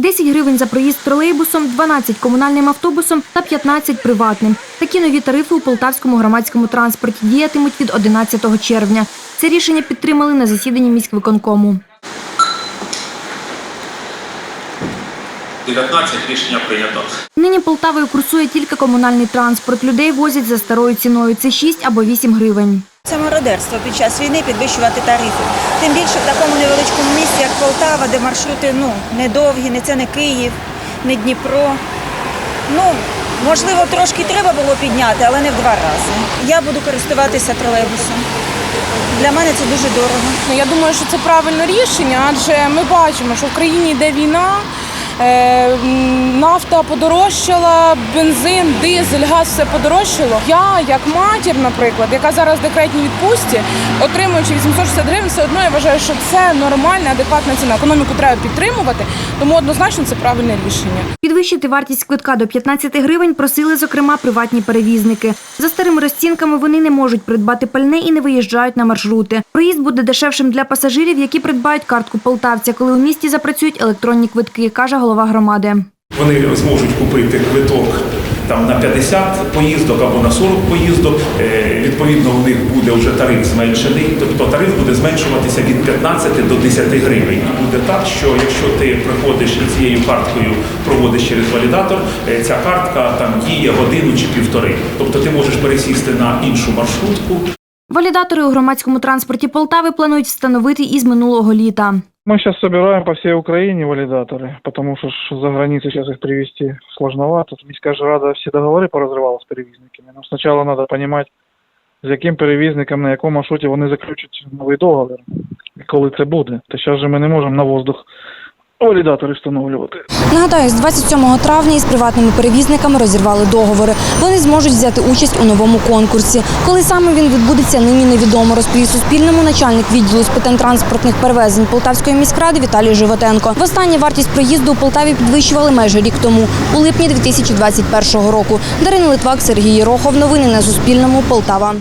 10 гривень за проїзд тролейбусом, 12 комунальним автобусом та 15 приватним. Такі нові тарифи у полтавському громадському транспорті діятимуть від 11 червня. Це рішення підтримали на засіданні міськвиконкому. 19 рішення прийнято. Нині Полтавою курсує тільки комунальний транспорт. Людей возять за старою ціною. Це 6 або 8 гривень. Це мародерство під час війни підвищувати тарифи. Тим більше в такому невеличкому Полтава, де маршрути ну, довгі, не це не Київ, не Дніпро. Ну, можливо, трошки треба було підняти, але не в два рази. Я буду користуватися тролейбусом. Для мене це дуже дорого. Ну, Я думаю, що це правильне рішення, адже ми бачимо, що в країні йде війна, е, нафта подорожчала, бензин, дизель, газ все подорожчало. Я, як матір, наприклад, яка зараз в декретній відпустці, отримуючи 860 гривень, все одно я вважаю, що це нормальна, адекватна ціна. Економіку треба підтримувати, тому однозначно це правильне рішення. Підвищити вартість квитка до 15 гривень просили, зокрема, приватні перевізники. За старими розцінками вони не можуть придбати пальне і не виїжджають на маршрути. Проїзд буде дешевшим для пасажирів, які придбають картку полтавця, коли у місті запрацюють електронні квитки, каже голова громади. Вони зможуть купити квиток там на 50 поїздок або на 40 поїздок. Е, Відповідно, у них буде вже тариф зменшений. Тобто тариф буде зменшуватися від 15 до 10 гривень. І буде так, що якщо ти приходиш і цією карткою проводиш через валідатор, е, ця картка там діє годину чи півтори. Тобто ти можеш пересісти на іншу маршрутку. Валідатори у громадському транспорті Полтави планують встановити із минулого літа. Мы сейчас собираем по всей Украине валидаторы, потому что за границу сейчас их привезти сложновато. Міська ж рада всі договори порозривала з перевізниками. Но спочатку треба розуміти, з яким перевізником, на якому маршруті вони заключать новий договір, коли це буде. То зараз же ми не можемо на воздух валідатори встановлювати. Нагадаю, з 27 травня із приватними перевізниками розірвали договори. Вони зможуть взяти участь у новому конкурсі. Коли саме він відбудеться, нині невідомо, розповів Суспільному начальник відділу з питань транспортних перевезень Полтавської міськради Віталій Животенко. Востаннє вартість проїзду у Полтаві підвищували майже рік тому, у липні 2021 року. Дарина Литвак, Сергій Єрохов. Новини на Суспільному. Полтава.